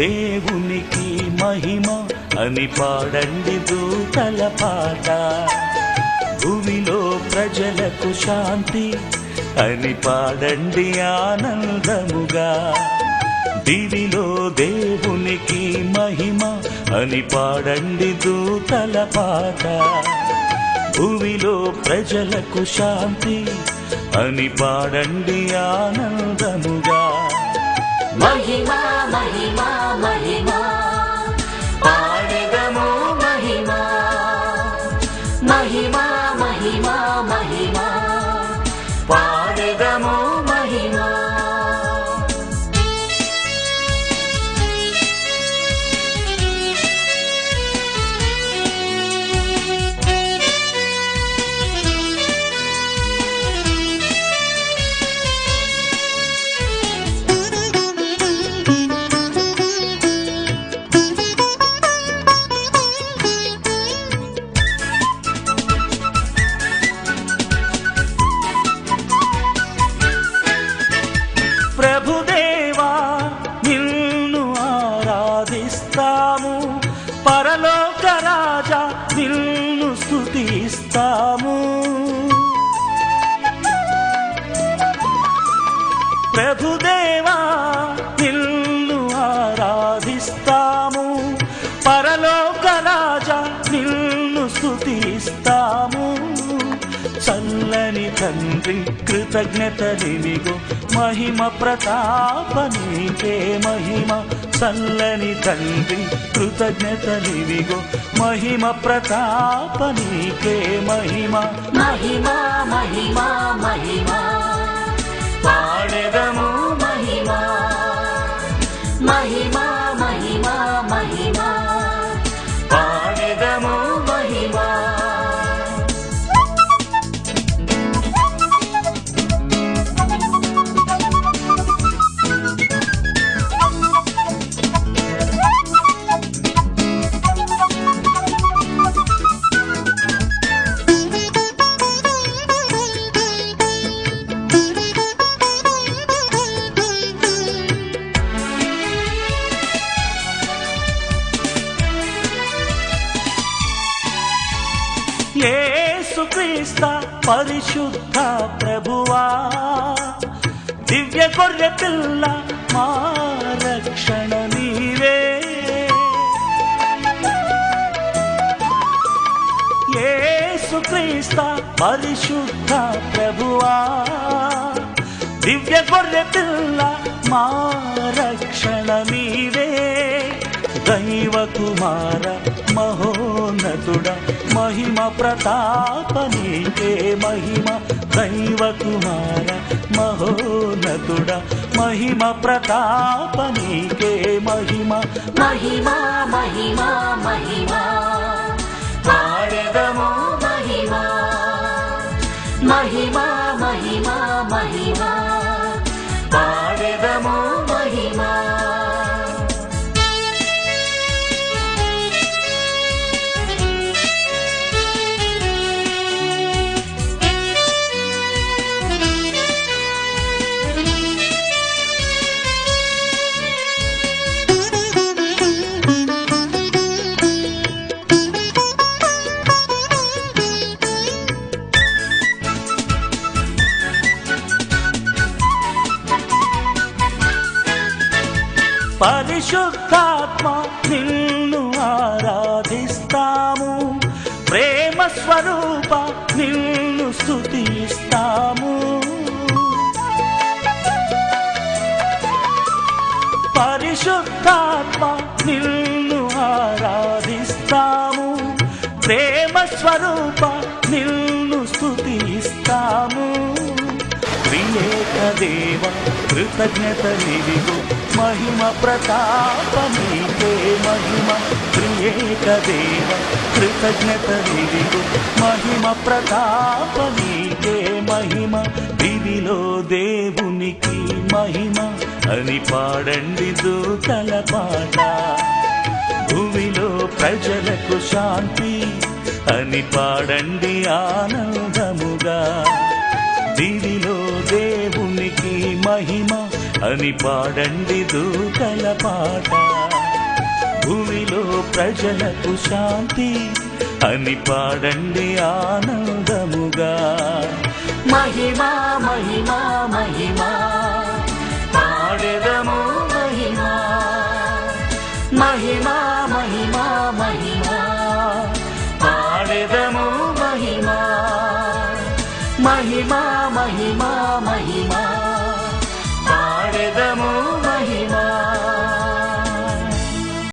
దేవునికి మహిమ అని పాడండి దూతల పాట. భూమిలో ప్రజలకు శాంతి అని పాడండి ఆనందముగా. దివిలో దేవునికి మహిమ అని పాడండి దూతల పాట. భూమిలో ప్రజలకు శాంతి అని పాడండి ఆనందముగా. మహిమా మహిమా మహిమా. పాడెదము మహిమా. మహిమా మహిమా మహిమా. తండ్రి కృతజ్ఞతలివిగో మహిమ ప్రతాప నీకే మహిమ. చల్లని తండ్రి కృతజ్ఞతలివిగో మహిమ ప్రతాప నీకే మహిమ. మహిమ మహిమ మహిమ. పాడే యేసుక్రీస్త పరిశుద్ధ ప్రభువా దివ్య గొర్రె పిల్ల మా రక్షణ నీవే. యేసుక్రీస్త పరిశుద్ధ ప్రభువా దివ్య గొర్రె పిల్ల మా రక్షణ నీవే. దైవ కుమార మహోన్నతుడ మహిమ ప్రతాప నీకే మహిమ దైవ కుమార మహోన్నతుడ మహిమ ప్రతాప నీకే మహిమ. మహిమ మహిమ పరిశుద్ధాత్మ నిన్ను ఆరాధిస్తాము. ప్రేమ స్వరూప నిన్ను స్థుతిస్తాము పరిశుద్ధాత్మ నిన్ను ఆరాధిస్తాము. ప్రేమ స్వరూప నిన్ను స్థుతిస్తాము ప్రియేక దేవ కృతజ్ఞత నిలిగో మహిమ ప్రతాపమీకే మహిమ ప్రియేక దేవ కృతజ్ఞత దివిగు మహిమ ప్రతాపమీకే మహిమ దివిలో దేవునికి మహిమ. అని పాడండి దూతల పాట. భూమిలో ప్రజలకు శాంతి అని పాడండి ఆనందముగా. దివిలో దేవునికి మహిమ అని పాడండి దూకల పాట. భూమిలో ప్రజలకు శాంతి అని పాడండి ఆనందముగా. మహిమా మహిమా మహిమా. పాడెదము మహిమా. మహిమా మహిమా మహిమా. పాడెదము మహిమా మహిమా మహిమా.